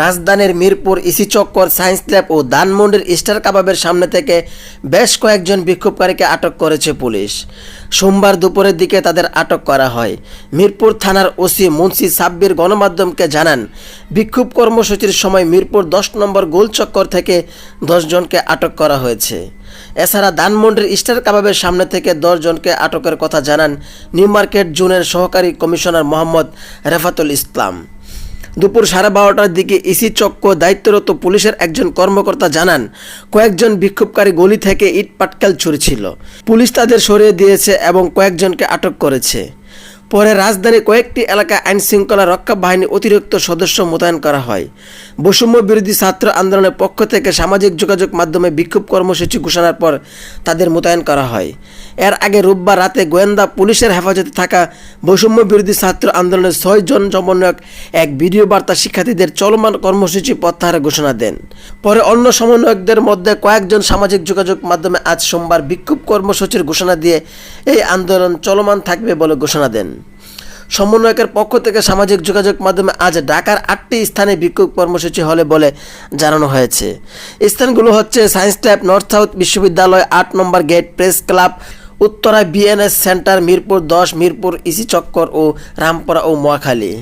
রাজধানীর মিরপুর ইসি চক্কর, science lab ও ধানমন্ডির স্টার কাবাবের সামনে থেকে বেশ কয়েকজন বিক্ষোভকারীকে আটক করেছে পুলিশ। সোমবার দুপুরের দিকে তাদের আটক করা হয়। মিরপুর থানার ওসি মুন্সি সাব্বির গণমাধ্যমকে জানান, বিক্ষোভ কর্মসূচির সময় মিরপুর দশ নম্বর গোল চক্কর থেকে দশজনকে আটক করা হয়েছে। এছাড়া দানমন্ডির স্টার কাবাবের সামনে থেকে দশজনকে আটকের কথা জানান নিউ মার্কেট জোনের সহকারী কমিশনার মোহাম্মদ রেফাতুল ইসলাম। দুপুর সাড়ে বারোটার দিকে ইসি চক্র দায়িত্বরত পুলিশের একজন কর্মকর্তা জানান, কয়েকজন বিক্ষোভকারী গলি থেকে ইট পাটকাল ছুড়েছিল। পুলিশ তাদের সরিয়ে দিয়েছে এবং কয়েকজনকে আটক করেছে। পরে রাজধানী কয়েকটি এলাকায় আইন শৃঙ্খলা রক্ষা বাহিনী অতিরিক্ত সদস্য মোতায়েন করা হয়। বৈষম্য বিরোধী ছাত্র আন্দোলনের পক্ষ থেকে সামাজিক যোগাযোগ মাধ্যমে বিক্ষোভ কর্মসূচি ঘোষণার পর তাদের মোতায়েন করা হয়। এর আগে রোববার রাতে গোয়েন্দা পুলিশের হেফাজতে থাকা বৈষম্য বিরোধী ছাত্র আন্দোলনের ছয় জন সমন্বয়ক এক ভিডিও বার্তা শিক্ষার্থীদের চলমান কর্মসূচি প্রত্যাহারের ঘোষণা দেন। পরে অন্য সমন্বয়কদের মধ্যে কয়েকজন সামাজিক যোগাযোগ মাধ্যমে আজ সোমবার বিক্ষোভ কর্মসূচির ঘোষণা দিয়ে এই আন্দোলন চলমান থাকবে বলে ঘোষণা দেন। সমন্বয়কের পক্ষ থেকে সামাজিক যোগাযোগ মাধ্যমে আজ ঢাকার আটটি স্থানে বিক্ষোভ কর্মসূচি হলে বলে জানানো হয়েছে। স্থানগুলো হচ্ছে সায়েন্স ল্যাব নর্থ সাউথ বিশ্ববিদ্যালয় আট নম্বর gate press club Uttara BNS centre Mirpur দশ, মিরপুর ইসি চক্কর ও রামপুরা ও মোয়াখালী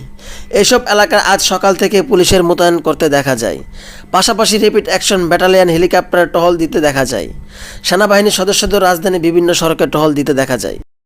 এসব এলাকায় আজ সকাল থেকে পুলিশের মোতায়েন করতে দেখা যায়। পাশাপাশি র্যাপিড অ্যাকশন ব্যাটালিয়ন হেলিকপ্টারে টহল দিতে দেখা যায়। সেনাবাহিনীর সদস্যদের রাজধানী বিভিন্ন সড়কে টহল দিতে দেখা যায়।